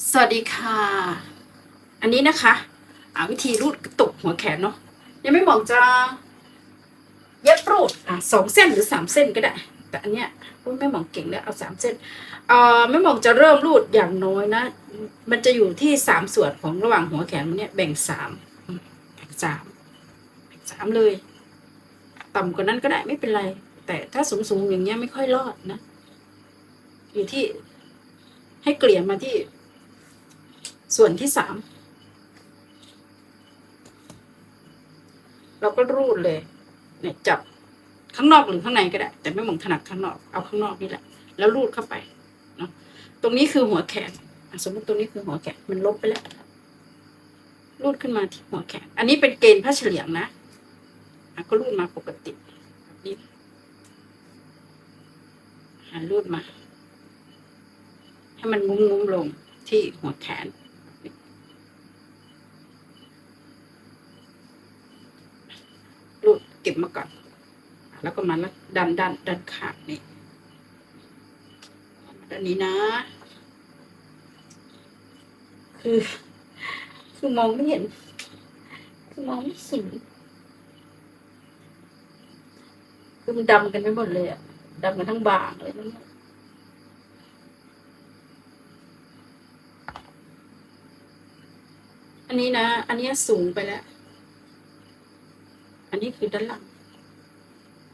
สวัสดีค่ะ อันนี้นะคะอาวิธีรูดกระตุกหัวแขนเนาะยังไม่บอกจะเย็บรูดอะสองเส้นหรือสามเส้นก็ได้ แต่อันเนี้ยพูดไม่หมองเก่งแล้วเอาสามเส้นเอ่อไม่หมองจะเริ่มรูดอย่างน้อยนะ มันจะอยู่ที่สามส่วนของระหว่างหัวแขนเนี่ยแบ่งสามอืมแบ่งสามแบ่งสามเลย ต่ำกว่านั้นก็ได้ไม่เป็นไร แต่ถ้าสูงๆอย่างเงี้ยไม่ค่อยรอดนะ อยู่ที่ให้เกลี่ยมาที่ ส่วนที่สามเราก็รูดเลยเนี่ยจับข้างนอกหรือข้างในก็ได้ แต่ไม่หมองถนัดข้างนอกเอาข้างนอกนี่แหละ แล้วรูดเข้าไปเนาะตรงนี้คือหัวแขนสมมติตรงนี้คือหัวแขนมันลบไปแล้วรูดขึ้นมาที่หัวแขน อันนี้เป็นเกณฑ์ผ้าเฉลียงนะก็รูดมาปกติแบบนี้อ่รูดมา ให้มันงุ้มงุ้มๆลงที่หัวแขน รูดเก็บ มาก่อน แล้วก็มาแล้วดันดันดันขาดนี่ด้านนี้นะ คือคือมองไม่เห็น คือมองไม่เห็นคือมันดำกันไปหมดเลยอะดำกันทั้งบ่างเลยนะเนี่ยอันนี้นะ อันนี้สูงไปแล้ว อันนี้คือด้านหลัง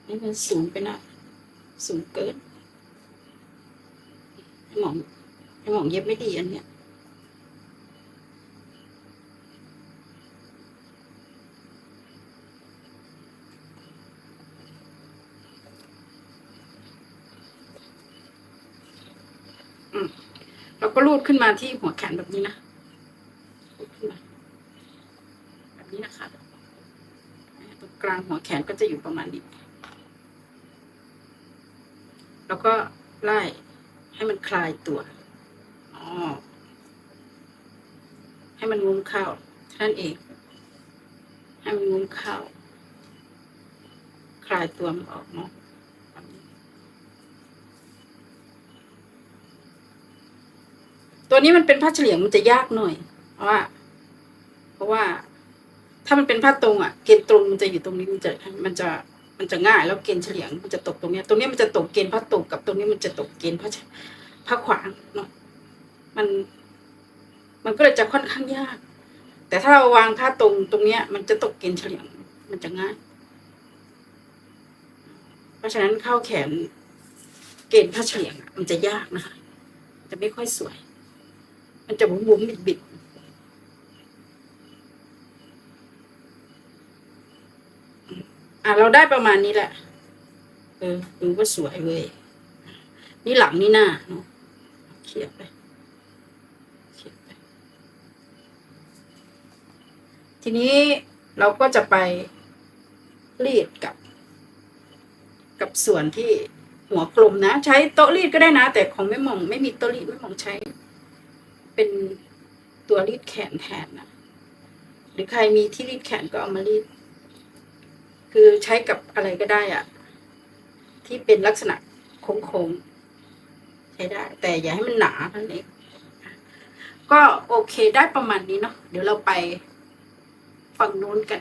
นี่มันสูงไปนะสูงเกินให้หมองให้หมองเย็บไม่ดีอันเนี้ยอืมเราก็รูดขึ้นมาที่หัวแขนแบบนี้นะขึ้นมาแบบนี้นะคะตรงกลางหัวแขนก็จะอยู่ประมาณนี้ แล้วก็ไล่ให้มันคลายตัวอ๋อให้มันงุ้มเข้าท่านเอง ให้มันงุ้มเข้า คลายตัวมันออกเนาะตัวนี้มันเป็นผ้าเฉลียงมันจะยากหน่อย เพราะว่า เพราะว่า ถ้ามันเป็นผ้าตรงอะ เกณฑ์ตรงมันจะอยู่ตรงนี้มันจะมันจะ มันจะง่ายแล้วเกณฑ์เฉลียงมันจะตกตรงเนี้ย ตรงนี้มันจะตกเกณฑ์ผ้าตกกับตรงนี้มันจะตกเกณฑ์ผ้าผ้าขวางเนาะมัน มันก็เลยจะค่อนข้างยาก แต่ถ้าเราวางผ้าตรงตรงเนี้ย มันจะตกเกณฑ์เฉลียงมันจะง่าย เพราะฉะนั้นเข้าแขนเกณฑ์ผ้าเฉลียงอะมันจะยากนะคะจะไม่ค่อยสวย มันจะบุ๋มบุ๋มบิดบิด อะเราได้ประมาณนี้แหละ เออดูว่าสวยเว้ยนี่หลังนี่หน้าเนาะเขียบไปเขียบไป ทีนี้เราก็จะไปรีดกับ กับส่วนที่หัวกลมนะ ใช้โต๊ะรีดก็ได้นะ แต่ของแม่มอง ไม่มีโต๊ะรีดแม่มองใช้ เป็นตัวรีดแขนแทนนะหรือใครมีที่รีดแขนก็เอามารีด คือใช้กับอะไรก็ได้อะที่เป็นลักษณะโค้งๆใช้ได้ แต่อย่าให้มันหนาเท่านั้นเองก็โอเคได้ประมาณนี้เนาะเดี๋ยวเราไปฝั่งนู้นกัน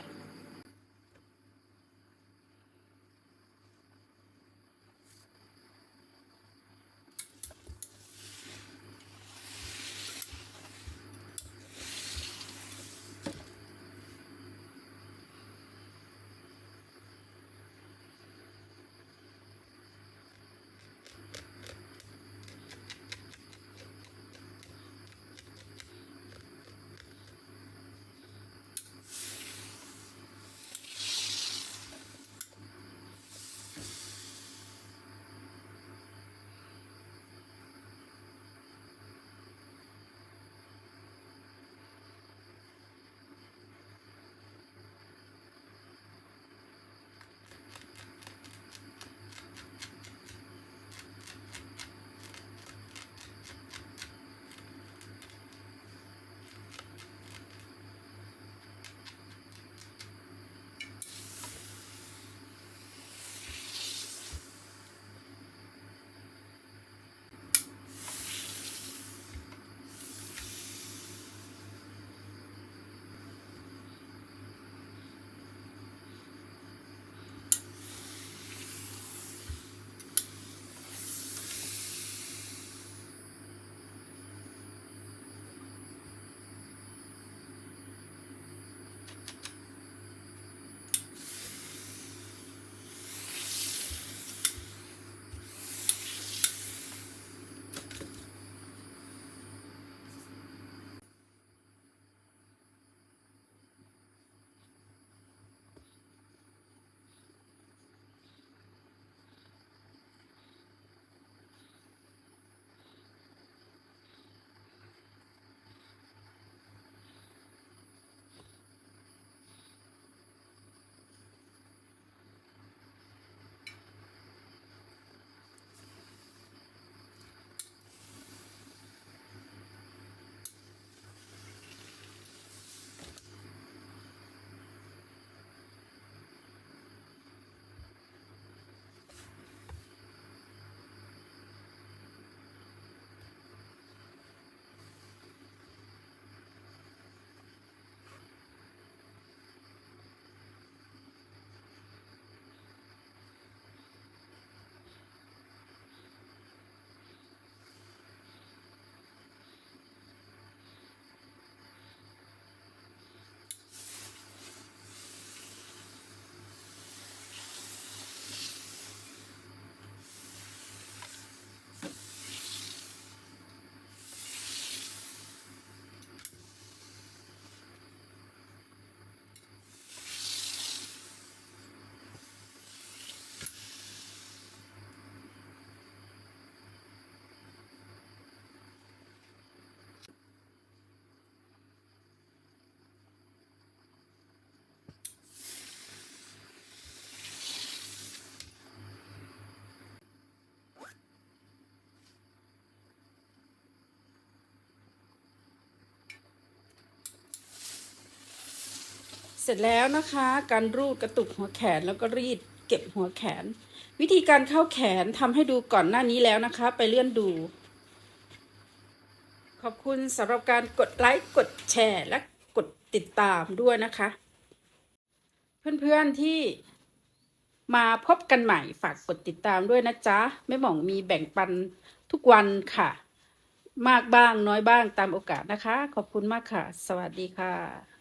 สร็จแล้วนะคะ การรูดกระตุกหัวแขนแล้วก็รีดเก็บหัวแขน วิธีการเข้าแขนทำให้ดูก่อนหน้านี้แล้วนะคะ ไปเลื่อนดู ขอบคุณสำหรับการกดไลค์กดแชร์และกดติดตามด้วยนะคะ เพื่อนๆที่มาพบกันใหม่ฝากกดติดตามด้วยนะจ๊ะแม่หม่องมีแบ่งปันทุกวันค่ะ มากบ้างน้อยบ้างตามโอกาสนะคะ ขอบคุณมากค่ะ สวัสดีค่ะ